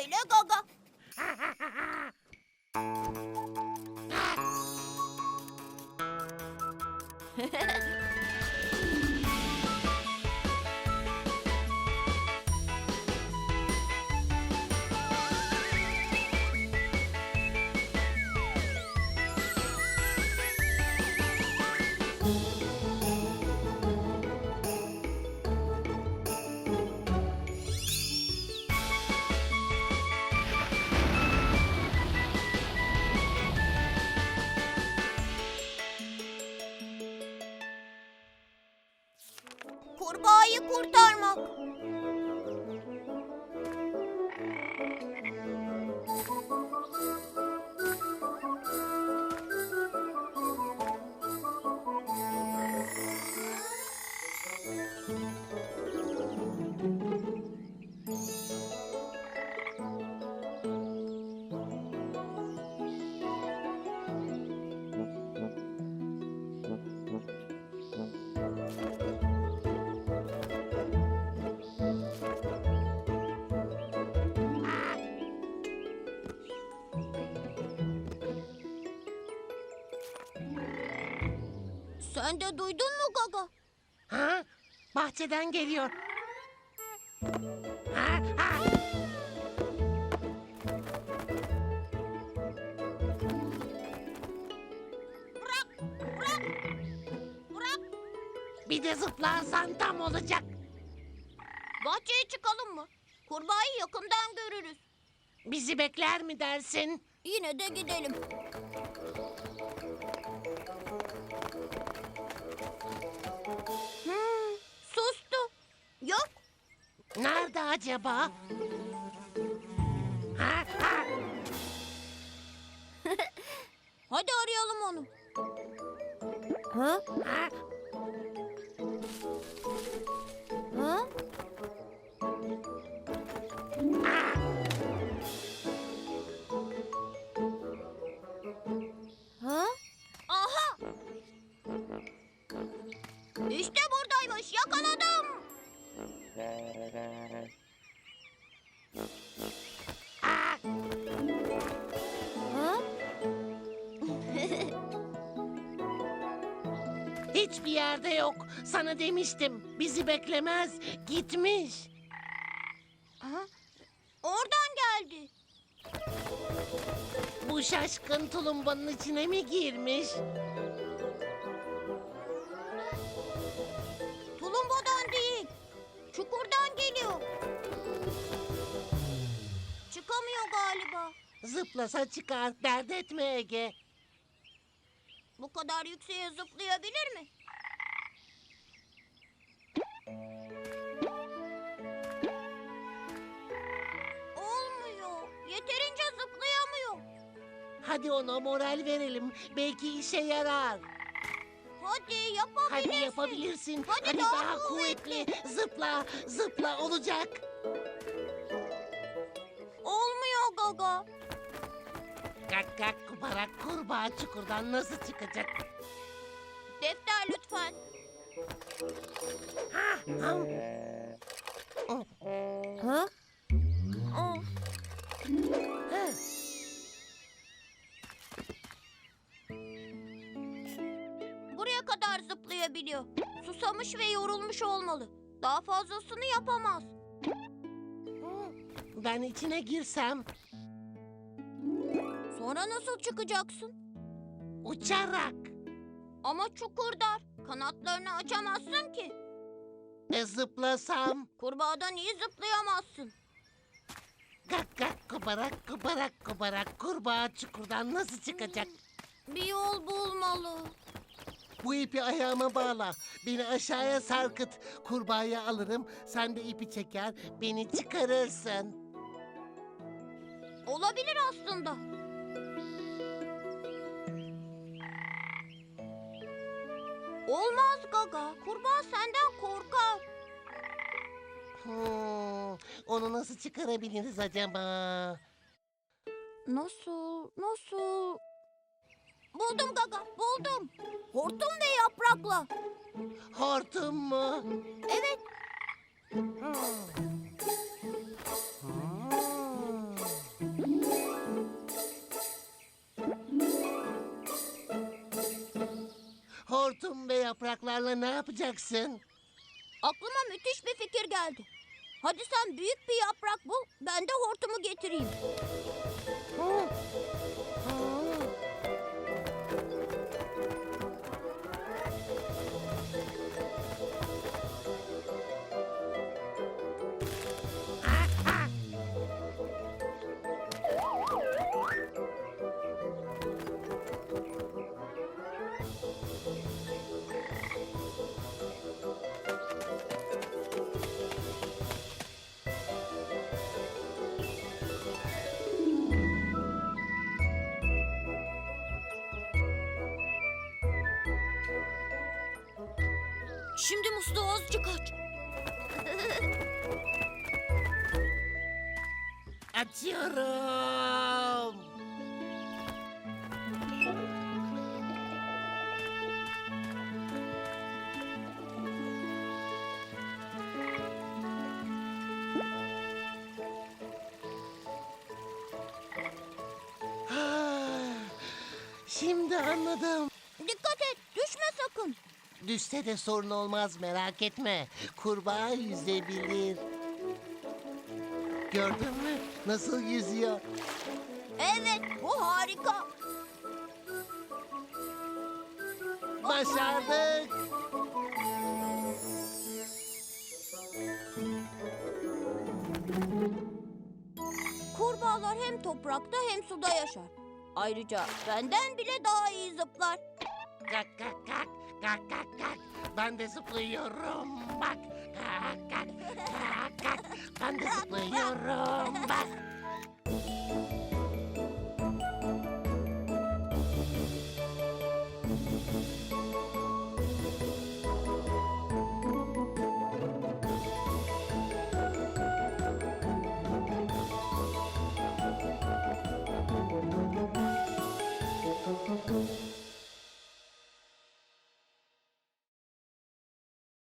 Öyle gaga. Kurbağayı kurtarmak. Sen de duydun mu gaga? Ha? Bahçeden geliyor. Ha, ha. Bırak. Bir de zıplarsan tam olacak. Bahçeye çıkalım mı? Kurbağayı yakından görürüz. Bizi bekler mi dersin? Yine de gidelim. Acaba? Ha, ha. Hadi arayalım onu. Ha? Ha? Ha? Hiçbir yerde yok. Sana demiştim. Bizi beklemez. Gitmiş. Aha. Oradan geldi. Bu şaşkın tulumbanın içine mi girmiş? Tulumbadan değil. Çukurdan geliyor. Çıkamıyor galiba. Zıplasa çıkar. Dert etme Ege. Bu kadar yükseğe zıplayabilir mi? Olmuyor. Yeterince zıplayamıyor. Hadi ona moral verelim. Belki işe yarar. Hadi yapabilirsin. Hadi yapabilirsin. Hadi daha kuvvetli. Zıpla, zıpla olacak. Olmuyor Gaga. Gak gak kubarak kurbağa çukurdan nasıl çıkacak? Defter lütfen. Ha, ham. Ha? Of. Ha, Buraya kadar zıplayabiliyor. Susamış ve yorulmuş olmalı. Daha fazlasını yapamaz. Ben içine girsem Sonra nasıl çıkacaksın? uçarak. Ama çukur dar. Kanatlarını açamazsın ki. E, zıplasam Kurbağadan iyi zıplayamazsın. gak gak kubarak kubarak kubarak kurbağa çukurdan nasıl çıkacak? Bir yol bulmalı. Bu ipi ayağıma bağla. Beni aşağıya sarkıt. Kurbağayı alırım. Sen de ipi çeker. Beni çıkarırsın. Olabilir aslında. Olmaz Gaga. Kurbağa senden korkar. Hmm, onu nasıl çıkarabiliriz acaba? Nasıl? Nasıl? Buldum Gaga, buldum. Hortum ve yaprakla. Hortum mu? Evet, Hmm. Yapraklarla ne yapacaksın? Aklıma müthiş bir fikir geldi. Hadi sen büyük bir yaprak bul, ben de hortumu getireyim. Hı. Şimdi musluğu azıcık aç. Açıyorum. Ah, Şimdi anladım. Dikkat et, düşme sakın. Düşse de sorun olmaz merak etme. Kurbağa yüzebilir. Gördün mü? Nasıl yüzüyor? Evet, bu harika. Başardık. Kurbağalar hem toprakta hem suda yaşar. Ayrıca benden bile daha iyi zıplar. Kalk kalk kalk. Kalk kalk kalk. Ben de zıplıyorum. Bak. Kalk kalk. Kalk